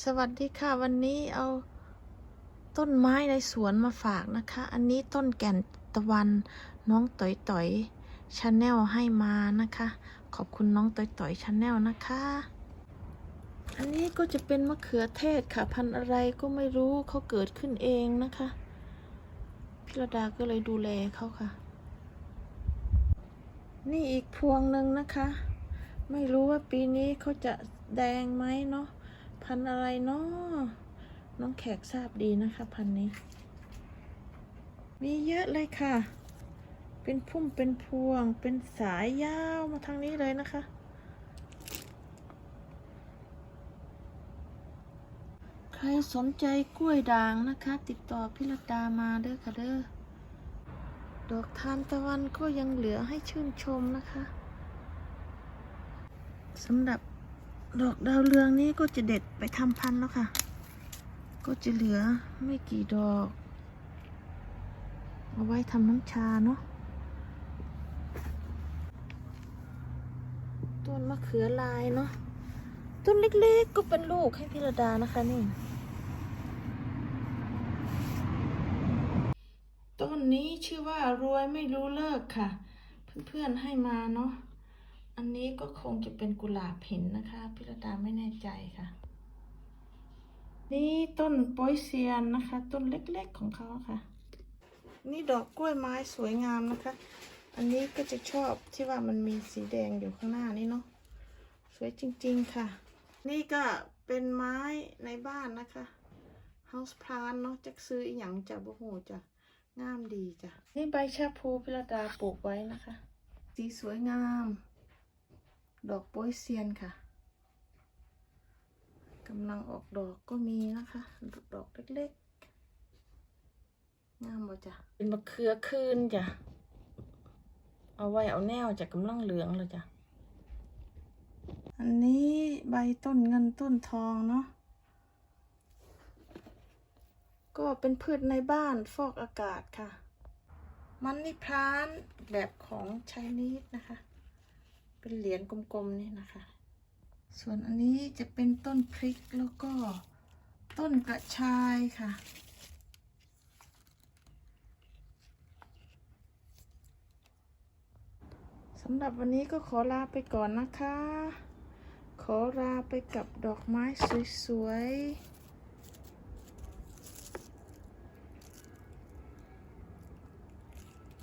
สวัสดีค่ะ วันนี้เอาต้นไม้ในสวนมาฝากนะคะ อันนี้ต้นแก่นตะวันน้องต่อยต่อยชาแนลให้มานะคะ ขอบคุณน้องต่อยต่อยชาแนลนะคะ อันนี้ก็จะเป็นมะเขือเทศค่ะ พันธุ์อะไรก็ไม่รู้เขาเกิดขึ้นเองนะคะพิรดาก็เลยดูแลเขาค่ะ นี่อีกพวงหนึ่งนะคะ ไม่รู้ว่าปีนี้เขาจะแดงไหมเนาะ พันอะไรเนาะน้องแขกทราบดีนะคะ พันนี้ มีเยอะเลยค่ะ เป็นพุ่มเป็นพวง เป็นสายยาวมาทางนี้เลยนะคะ ใครสนใจกล้วยด่างนะคะ ติดต่อพิรดามาเด้อค่ะเด้อดอกทานตะวันก็ยังเหลือให้ชื่นชมนะคะสำหรับ ดอกดาวเรืองนี้ก็จะเด็ดไปทำพันธุ์แล้วค่ะ ก็จะเหลือไม่กี่ดอก เอาไว้ทำน้ำชาเนาะต้นมะเขือลายเนาะต้นเล็กๆ ก็เป็นลูกให้พิรดานะคะนี่ ต้นนี้ชื่อว่ารวยไม่รู้เลิกค่ะ เพื่อนๆให้มาเนาะ อันนี้ก็คงจะเป็นกุหลาบหินนะคะพิรดาไม่แน่ใจค่ะ นี่ต้นโปอยเซียนนะคะ ต้นเล็กๆของเขาค่ะ นี่ดอกกล้วยไม้สวยงามนะคะ อันนี้ก็จะชอบที่ว่ามันมีสีแดงอยู่ข้างหน้านี่เนาะสวยจริงๆค่ะ นี่ก็เป็นไม้ในบ้านนะคะ House plant เนาะจะซื้ออีหยังจากบ่หูจ้ะงามดีจ้ะนี่ใบชาพูพิรดาปลูกไว้นะคะ สีสวยงาม ดอกโป้ยเซียนค่ะกำลังออกดอกก็มีนะคะ ดอกเล็กๆงามบ่จ้ะเป็นมะเขือคืนจ้ะเอาไว้เอาแนวจะกำลังเหลืองเลยจ้ะ อันนี้ใบต้นเงินต้นทองเนาะ ก็เป็นพืชในบ้านฟอกอากาศค่ะ มันนี่พรานแบบของไชนีสนะคะ เป็นเหรียญกลมๆนี่นะคะ ส่วนอันนี้จะเป็นต้นพริกแล้วก็ต้นกระชายค่ะ สำหรับวันนี้ก็ขอลาไปก่อนนะคะ ขอลาไปกับดอกไม้สวยๆ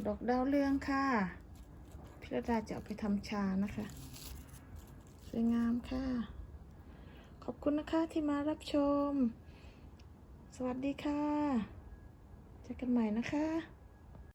ดอกดาวเรืองค่ะ เรดาจะเอาไปทำชานะคะ สวยงามค่ะ ขอบคุณนะคะที่มารับชม สวัสดีค่ะ เจอกันใหม่นะคะ